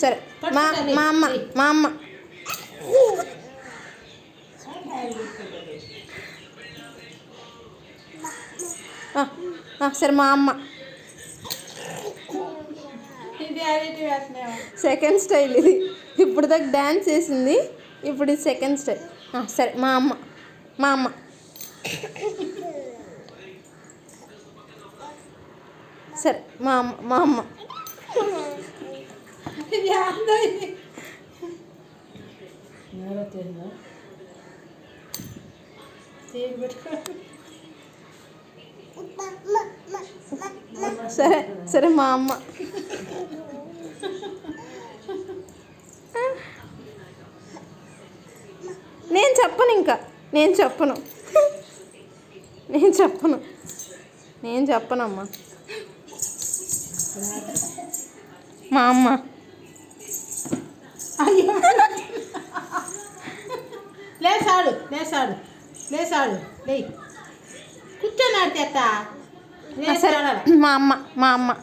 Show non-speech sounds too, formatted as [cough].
సరే మా మా అమ్మ మా అమ్మ. సరే మా అమ్మ. సెకండ్ స్టైల్ ఇది. ఇప్పుడు దాకా డ్యాన్స్ చేసింది. ఇప్పుడు ఇది సెకండ్ స్టైల్ సరే మా అమ్మ. మా అమ్మ. సరే మా అమ్మ మా అమ్మ. [laughs] సరే సరే మా అమ్మ. నేను చెప్పను ఇంకా. నేను చెప్పను. నేను చెప్పను. నేను చెప్పనమ్మా. மாமா ஐயோ. லேசாடு லேசாடு லேசாடு. டேய் குற்ற நாடு தேத்தா லேசாடு. மாமா மாமா